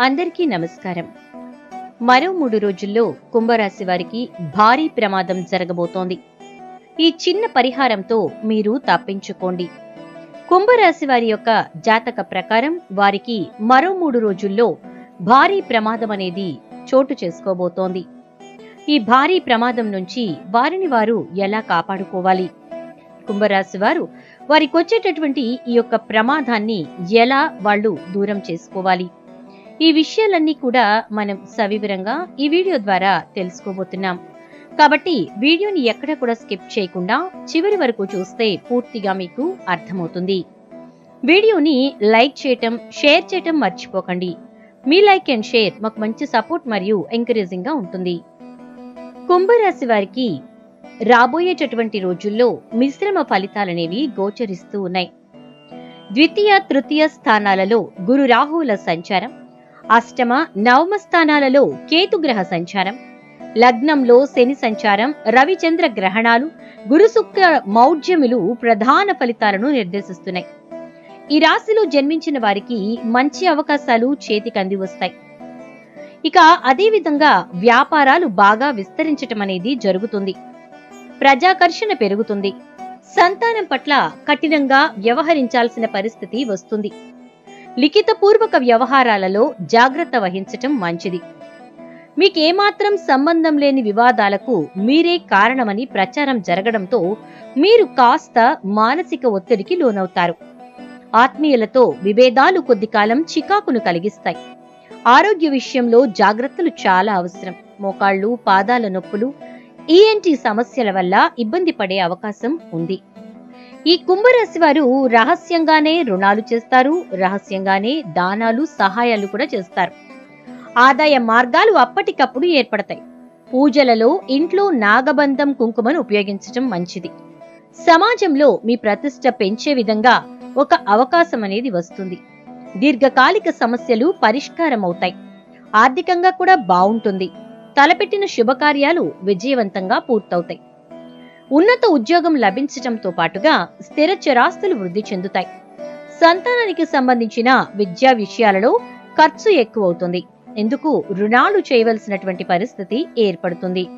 అందరికీ నమస్కారం. మరో మూడు రోజుల్లో కుంభరాశి వారికి భారీ ప్రమాదం జరగబోతోంది. ఈ చిన్న పరిహారంతో మీరు తప్పించుకోండి. కుంభరాశి వారి యొక్క జాతక ప్రకారం వారికి మరో మూడు రోజుల్లో భారీ ప్రమాదం అనేది చోటు చేసుకోబోతోంది. ఈ భారీ ప్రమాదం నుంచి వారిని వారు ఎలా కాపాడుకోవాలి? కుంభరాశి వారు వారికి వచ్చేటటువంటి ఈ యొక్క ప్రమాదాన్ని ఎలా వాళ్ళు దూరం చేసుకోవాలి? ఈ విషయాలన్నీ కూడా మనం సవివరంగా ఈ వీడియో ద్వారా తెలుసుకోబోతున్నాం. కాబట్టి వీడియోని ఎక్కడ కూడా స్కిప్ చేయకుండా చివరి వరకు చూస్తే పూర్తిగా మీకు అర్థమవుతుంది. వీడియోని లైక్ చేయటం షేర్ చేయటం మర్చిపోకండి. మీ లైక్ అండ్ షేర్ మాకు మంచి సపోర్ట్ మరియు ఎంకరేజింగ్గా ఉంటుంది. కుంభరాశి వారికి రాబోయేటటువంటి రోజుల్లో మిశ్రమ ఫలితాలనేవి గోచరిస్తూ ఉన్నాయి. ద్వితీయ తృతీయ స్థానాలలో గురు రాహువుల సంచారం అష్టమ నవమ స్థానాలలో కేతుగ్రహ సంచారం. లగ్నంలో శని సంచారం రవిచంద్ర గ్రహణాలు గురుశుక్ర మౌఢ్యములు ప్రధాన ఫలితాలను నిర్దేశిస్తున్నాయి. ఈ రాశిలో జన్మించిన వారికి మంచి అవకాశాలు చేతికంది వస్తాయి. ఇక అదేవిధంగా వ్యాపారాలు బాగా విస్తరించటం అనేది జరుగుతుంది. ప్రజాకర్షణ పెరుగుతుంది. సంతానం పట్ల కఠినంగా వ్యవహరించాల్సిన పరిస్థితి వస్తుంది. లిఖితపూర్వక వ్యవహారాలలో జాగ్రత్త వహించటం మంచిది. మీకేమాత్రం సంబంధం లేని వివాదాలకు మీరే కారణమని ప్రచారం జరగడంతో మీరు కాస్త మానసిక ఒత్తిడికి లోనవుతారు. ఆత్మీయులతో విభేదాలు కొద్ది కాలం చికాకును కలిగిస్తాయి. ఆరోగ్య విషయంలో జాగ్రత్తలు చాలా అవసరం. మోకాళ్ళు పాదాల నొప్పులు ఈఎన్టీ సమస్యల వల్ల ఇబ్బంది పడే అవకాశం ఉంది. ఈ కుంభరాశి వారు రహస్యంగానే రుణాలు చేస్తారు రహస్యంగానే దానాలు సహాయాలు కూడా చేస్తారు. ఆదాయ మార్గాలు అప్పటికప్పుడు ఏర్పడతాయి. పూజలలో ఇంట్లో నాగబంధం కుంకుమను ఉపయోగించటం మంచిది. సమాజంలో మీ ప్రతిష్ట పెంచే విధంగా ఒక అవకాశం అనేది వస్తుంది. దీర్ఘకాలిక సమస్యలు పరిష్కారమవుతాయి. ఆర్థికంగా కూడా బాగుంటుంది తలపెట్టిన శుభకార్యాలు విజయవంతంగా పూర్తవుతాయి. ఉన్నత ఉద్యోగం లభించటంతో పాటుగా స్థిర చరాస్తులు వృద్ధి చెందుతాయి. సంతానానికి సంబంధించిన విద్యా విషయాలలో ఖర్చు ఎక్కువవుతుంది. ఎందుకు? రుణాలు చేయవలసినటువంటి పరిస్థితి ఏర్పడుతుంది.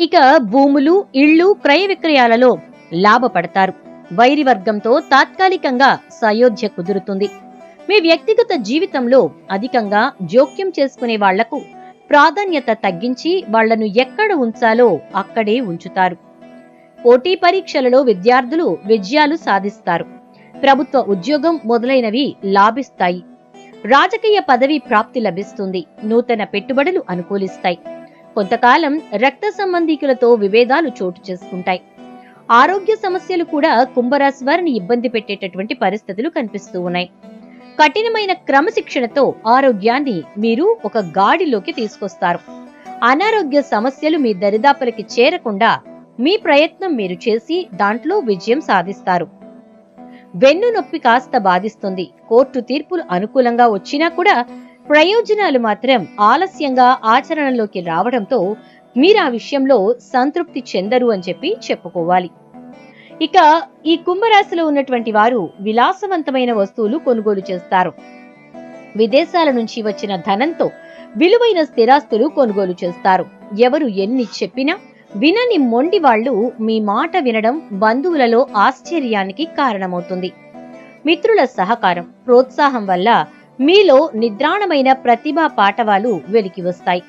ఇక భూములు ఇళ్ళు క్రయ విక్రయాలలో లాభపడతారు. వైరి వర్గంతో తాత్కాలికంగా సయోధ్య కుదురుతుంది. మీ వ్యక్తిగత జీవితంలో అధికంగా జోక్యం చేసుకునే వాళ్ళకు ప్రాధాన్యత తగ్గించి వాళ్ళను ఎక్కడ ఉంచాలో అక్కడే ఉంచుతారు. పోటీ పరీక్షలలో విద్యార్థులు విజయాలు సాధిస్తారు. ప్రభుత్వ ఉద్యోగం మొదలైనవి లాభిస్తాయి. రాజకీయ పదవి ప్రాప్తి లభిస్తుంది. నూతన పెట్టుబడులు అనుకూలిస్తాయి. కొంతకాలం రక్త సంబంధీకులతో విభేదాలు చోటు చేసుకుంటాయి. ఆరోగ్య సమస్యలు కూడా కుంభరాశి వారిని ఇబ్బంది పెట్టేటటువంటి పరిస్థితులు కనిపిస్తూ ఉన్నాయి. కఠినమైన క్రమశిక్షణతో ఆరోగ్యాన్ని మీరు ఒక గాడిలోకి తీసుకొస్తారు. అనారోగ్య సమస్యలు మీ దరిదాపులకి చేరకుండా మీ ప్రయత్నం మీరు చేసి దాంట్లో విజయం సాధిస్తారు. వెన్ను నొప్పి కాస్త బాధిస్తుంది. కోర్టు తీర్పులు అనుకూలంగా వచ్చినా కూడా ప్రయోజనాలు మాత్రం ఆలస్యంగా ఆచరణలోకి రావడంతో మీరు ఆ విషయంలో సంతృప్తి చెందరు అని చెప్పి చెప్పుకోవాలి. ఇక ఈ కుంభరాశిలో ఉన్నటువంటి వారు విలాసవంతమైన వస్తువులు కొనుగోలు చేస్తారు. విదేశాల నుంచి వచ్చిన ధనంతో విలువైన స్థిరాస్తులు కొనుగోలు చేస్తారు. ఎవరు ఎన్ని చెప్పినా వినని మొండి వాళ్ళు మీ మాట వినడం బంధువులలో ఆశ్చర్యానికి కారణమవుతుంది. మిత్రుల సహకారం ప్రోత్సాహం వల్ల మీలో నిద్రాణమైన ప్రతిభా పాఠవాలు వెలికి వస్తాయి.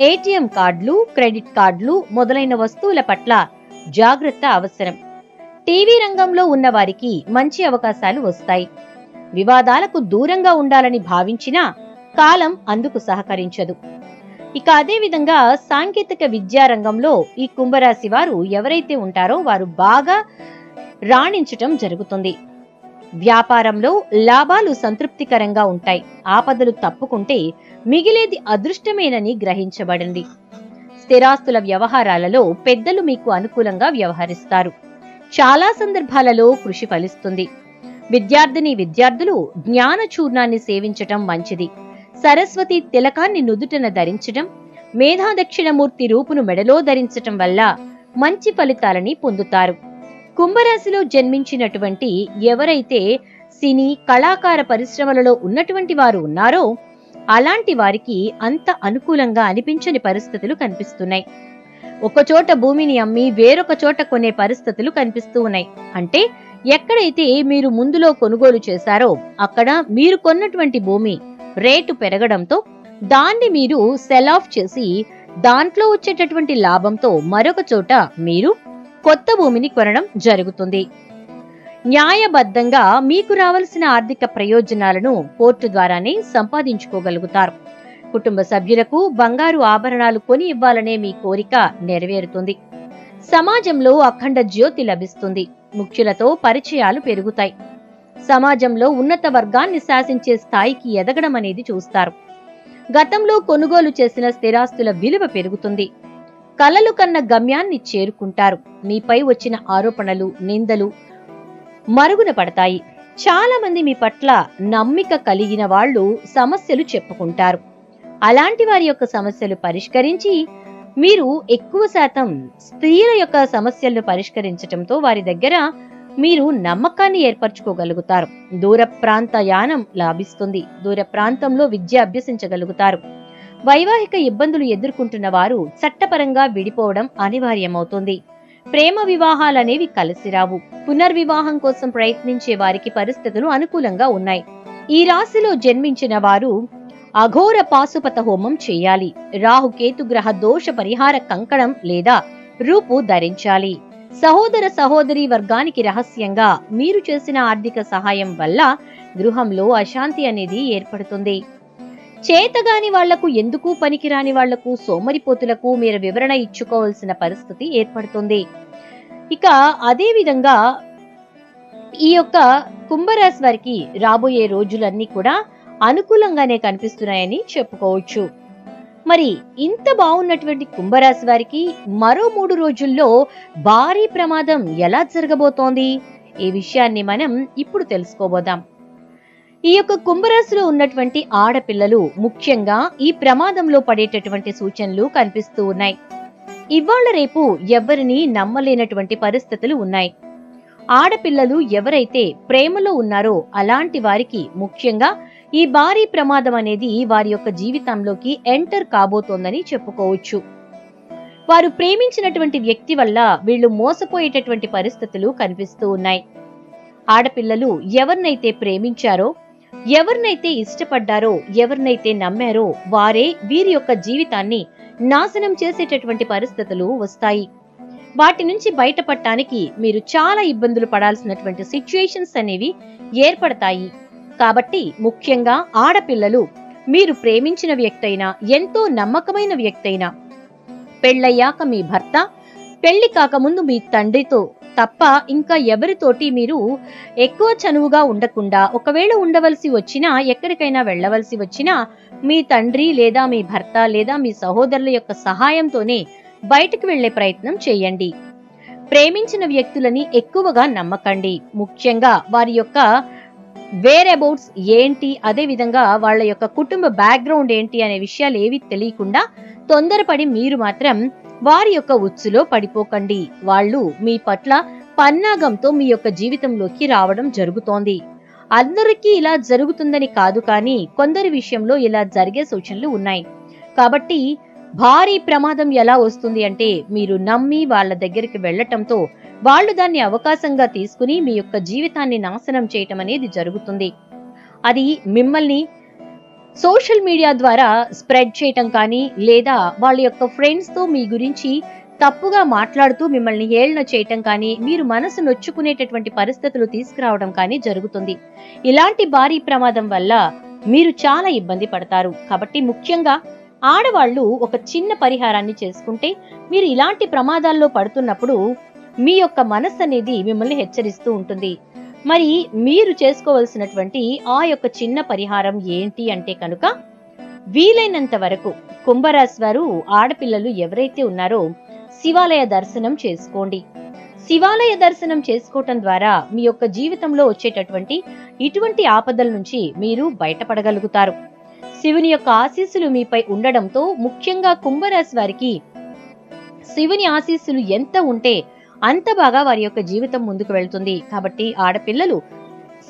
ఏటీఎం కార్డులు క్రెడిట్ కార్డులు మొదలైన వస్తువుల పట్ల జాగ్రత్త అవసరం. టీవీ రంగంలో ఉన్న వారికి మంచి అవకాశాలు వస్తాయి. వివాదాలకు దూరంగా ఉండాలని భావించినా కాలం అందుకు సహకరించదు. ఇక అదే విధంగా సాంకేతిక విద్యా రంగంలో ఈ కుంభరాశి వారు ఎవరైతే ఉంటారో వారు బాగా రాణించటం జరుగుతుంది. వ్యాపారంలో లాభాలు సంతృప్తికరంగా ఉంటాయి. ఆపదలు తప్పుకుంటే మిగిలేది అదృష్టమేనని గ్రహించబడింది. స్థిరాస్తుల వ్యవహారాలలో పెద్దలు మీకు అనుకూలంగా వ్యవహరిస్తారు. చాలా సందర్భాలలో కృషి ఫలిస్తుంది. విద్యార్థిని విద్యార్థులు జ్ఞాన చూర్ణాన్ని సేవించటం మంచిది. సరస్వతి తిలకాన్ని నుదుటన ధరించటం మేధాదక్షిణమూర్తి రూపును మెడలో ధరించటం వల్ల మంచి ఫలితాలని పొందుతారు. కుంభరాశిలో జన్మించినటువంటి ఎవరైతే సినీ కళాకార పరిశ్రమలలో ఉన్నటువంటి వారు ఉన్నారో అలాంటి వారికి అంత అనుకూలంగా అనిపించని పరిస్థితులు కనిపిస్తున్నాయి. ఒకచోట భూమిని అమ్మి వేరొక చోట కొనే పరిస్థితులు కనిపిస్తూ ఉన్నాయి. అంటే ఎక్కడైతే మీరు ముందులో కొనుగోలు చేశారో అక్కడ మీరు కొన్నటువంటి భూమి రేటు పెరగడంతో దాన్ని మీరు సెల్ ఆఫ్ చేసి దాంట్లో వచ్చేటటువంటి లాభంతో మరొక చోట మీరు కొత్త భూమిని కొనడం జరుగుతుంది. న్యాయబద్ధంగా మీకు రావాల్సిన ఆర్థిక ప్రయోజనాలను కోర్టు ద్వారానే సంపాదించుకోగలుగుతారు. కుటుంబ సభ్యులకు బంగారు ఆభరణాలు కొని ఇవ్వాలనే మీ కోరిక నెరవేరుతుంది. సమాజంలో అఖండ జ్యోతి లభిస్తుంది. ముఖ్యులతో పరిచయాలు పెరుగుతాయి. సమాజంలో ఉన్నత వర్గాన్ని శాసించే స్థాయికి ఎదగడం అనేది చూస్తారు. గతంలో కొనుగోలు చేసిన స్థిరాస్తుల విలువ పెరుగుతుంది. కలలు కన్న గమ్యాన్ని చేరుకుంటారు. మీపై వచ్చిన ఆరోపణలు నిందలు మరుగున పడతాయి. చాలా మంది మీ పట్ల నమ్మిక కలిగిన వాళ్ళు సమస్యలు చెప్పుకుంటారు. అలాంటి వారి యొక్క సమస్యలు పరిష్కరించి మీరు ఎక్కువ శాతం స్త్రీల యొక్క సమస్యలను పరిష్కరించటంతో వారి దగ్గర మీరు నమ్మకాన్ని ఏర్పరచుకోగలుగుతారు. దూర ప్రాంత యానం లాభిస్తుంది. దూర ప్రాంతంలో విద్య అభ్యసించగలుగుతారు. వైవాహిక ఇబ్బందులు ఎదుర్కొంటున్న వారు చట్టపరంగా విడిపోవడం అనివార్యమవుతుంది. ప్రేమ వివాహాలనేవి కలిసి రావు. పునర్వివాహం కోసం ప్రయత్నించే వారికి పరిస్థితులు అనుకూలంగా ఉన్నాయి. ఈ రాశిలో జన్మించిన వారు అఘోర పాశుపత హోమం చేయాలి. రాహుకేతు గ్రహ దోష పరిహార కంకణం లేదా రూపు ధరించాలి. సహోదర సహోదరి వర్గానికి రహస్యంగా మీరు చేసిన ఆర్థిక సహాయం వల్ల గృహంలో అశాంతి అనేది ఏర్పడుతుంది. చేతగాని వాళ్ళకు ఎందుకు పనికిరాని వాళ్ళకు సోమరిపోతులకు మీరు వివరణ ఇచ్చుకోవాల్సిన పరిస్థితి ఏర్పడుతుంది. ఇక అదే విధంగా ఈ యొక్క కుంభరాశి వారికి రాబోయే రోజులన్నీ కూడా అనుకూలంగానే కనిపిస్తున్నాయని చెప్పుకోవచ్చు. మరి ఇంత బాగున్నటువంటి కుంభరాశి వారికి మరో మూడు రోజుల్లో భారీ ప్రమాదం ఎలా జరగబోతోంది? ఈ విషయాన్ని మనం ఇప్పుడు తెలుసుకోబోదాం. ఈ యొక్క కుంభరాశిలో ఉన్నటువంటి ఆడపిల్లలు ముఖ్యంగా ఈ ప్రమాదంలో పడేటటువంటి సూచనలు కనిపిస్తూ ఉన్నాయి. ఇవాళ రేపు ఎవరిని నమ్మలేనటువంటి పరిస్థితులు ఉన్నాయి. ఆడపిల్లలు ఎవరైతే ప్రేమలో ఉన్నారో అలాంటి వారికి ముఖ్యంగా ఈ భారీ ప్రమాదం అనేది వారి యొక్క జీవితంలోకి ఎంటర్ కాబోతోందని చెప్పుకోవచ్చు. వారు ప్రేమించినటువంటి వ్యక్తి వల్ల వీళ్ళు మోసపోయేటటువంటి పరిస్థితులు కనిపిస్తూ ఉన్నాయి. ఆడపిల్లలు ఎవరినైతే ప్రేమించారో ఎవరినైతే ఇష్టపడ్డారో ఎవరినైతే నమ్మారో వారే వీరి యొక్క జీవితాన్ని నాశనం చేసేటటువంటి పరిస్థితులు వస్తాయి. వాటి నుంచి బయటపడటానికి మీరు చాలా ఇబ్బందులు పడాల్సినటువంటి సిచ్యుయేషన్స్ అనేవి ఏర్పడతాయి. కాబట్టి ముఖ్యంగా ఆడపిల్లలు మీరు ప్రేమించిన వ్యక్తైనా ఎంతో నమ్మకమైన వ్యక్తైనా పెళ్ళయ్యాక మీ భర్త పెళ్ళి కాకముందు మీ తండ్రితో తప్ప ఇంకా ఎవరితోటి మీరు ఎక్కువ చనువుగా ఉండకుండా ఒకవేళ ఉండవలసి వచ్చినా ఎక్కడికైనా వెళ్ళవలసి వచ్చినా మీ తండ్రి లేదా మీ భర్త లేదా మీ సహోదరుల యొక్క సహాయంతోనే బయటకు వెళ్ళే ప్రయత్నం చేయండి. ప్రేమించిన వ్యక్తులని ఎక్కువగా నమ్మకండి. ముఖ్యంగా వారి యొక్క వేర్ అబౌట్స్ ఏంటి? అదే విధంగా వాళ్ళ యొక్క కుటుంబ బ్యాక్గ్రౌండ్ ఏంటి అనే విషయాలు ఏవి తెలియకుండా తొందరపడి మీరు మాత్రం వారి యొక్క ఉచ్చులో పడిపోకండి. వాళ్ళు మీ పట్ల పన్నాగంతో మీ యొక్క జీవితంలోకి రావడం జరుగుతోంది. అందరికీ ఇలా జరుగుతుందని కాదు కానీ కొందరి విషయంలో ఇలా జరిగే సూచనలు ఉన్నాయి. కాబట్టి భారీ ప్రమాదం ఎలా వస్తుంది అంటే మీరు నమ్మి వాళ్ళ దగ్గరికి వెళ్ళటంతో వాళ్ళు దాన్ని అవకాశంగా తీసుకుని మీ యొక్క జీవితాన్ని నాశనం చేయటం అనేది జరుగుతుంది. అది మిమ్మల్ని సోషల్ మీడియా ద్వారా స్ప్రెడ్ చేయటం కానీ లేదా వాళ్ళ యొక్క ఫ్రెండ్స్తో మీ గురించి తప్పుగా మాట్లాడుతూ మిమ్మల్ని హేళన చేయటం కానీ మీరు మనసు నొచ్చుకునేటటువంటి పరిస్థితులు తీసుకురావడం కానీ జరుగుతుంది. ఇలాంటి భారీ ప్రమాదం వల్ల మీరు చాలా ఇబ్బంది పడతారు. కాబట్టి ముఖ్యంగా ఆడవాళ్ళు ఒక చిన్న పరిహారాన్ని చేసుకుంటే మీరు ఇలాంటి ప్రమాదాల్లో పడుతున్నప్పుడు మీ యొక్క మనస్సు అనేది మిమ్మల్ని హెచ్చరిస్తూ ఉంటుంది. మరి మీరు చేసుకోవలసినటువంటి ఆ యొక్క చిన్న పరిహారం ఏంటి అంటే కనుక వీలైనంత వరకు కుంభరాశి వారు ఆడపిల్లలు ఎవరైతే ఉన్నారో శివాలయ దర్శనం చేసుకోండి. శివాలయ దర్శనం చేసుకోవటం ద్వారా మీ యొక్క జీవితంలో వచ్చేటటువంటి ఇటువంటి ఆపదల నుంచి మీరు బయటపడగలుగుతారు. శివుని యొక్క ఆశీస్సులు మీపై ఉండడంతో ముఖ్యంగా కుంభరాశి వారికి శివుని ఆశీస్సులు ఎంత ఉంటే అంత బాగా వారి యొక్క జీవితం ముందుకు వెళ్తుంది. కాబట్టి ఆడపిల్లలు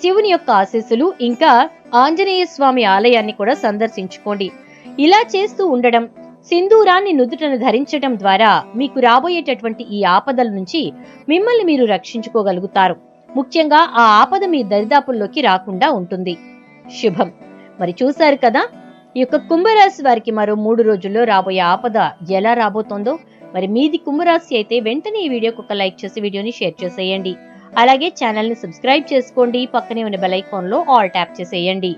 శివుని యొక్క ఆశీస్సులు ఇంకా ఆంజనేయ స్వామి ఆలయాన్ని కూడా సందర్శించుకోండి. ఇలా చేస్తూ ఉండడం సింధూరాన్ని నుదుటను ధరించడం ద్వారా మీకు రాబోయేటటువంటి ఈ ఆపదల నుంచి మిమ్మల్ని మీరు రక్షించుకోగలుగుతారు. ముఖ్యంగా ఆ ఆపద మీ దరిదాపుల్లోకి రాకుండా ఉంటుంది. శుభం. మరి చూశారు కదా ఈ యొక్క కుంభరాశి వారికి మరో మూడు రోజుల్లో రాబోయే ఆపద ఎలా రాబోతోందో? మరి మీది కుంభరాశి అయితే వెంటనే ఈ వీడియోకి ఒక లైక్ చేసి వీడియోని షేర్ చేసేయండి. అలాగే ఛానల్ని సబ్స్క్రైబ్ చేసుకోండి. పక్కనే ఉన్న బెల్ ఐకాన్లో ఆల్ ట్యాప్ చేసేయండి.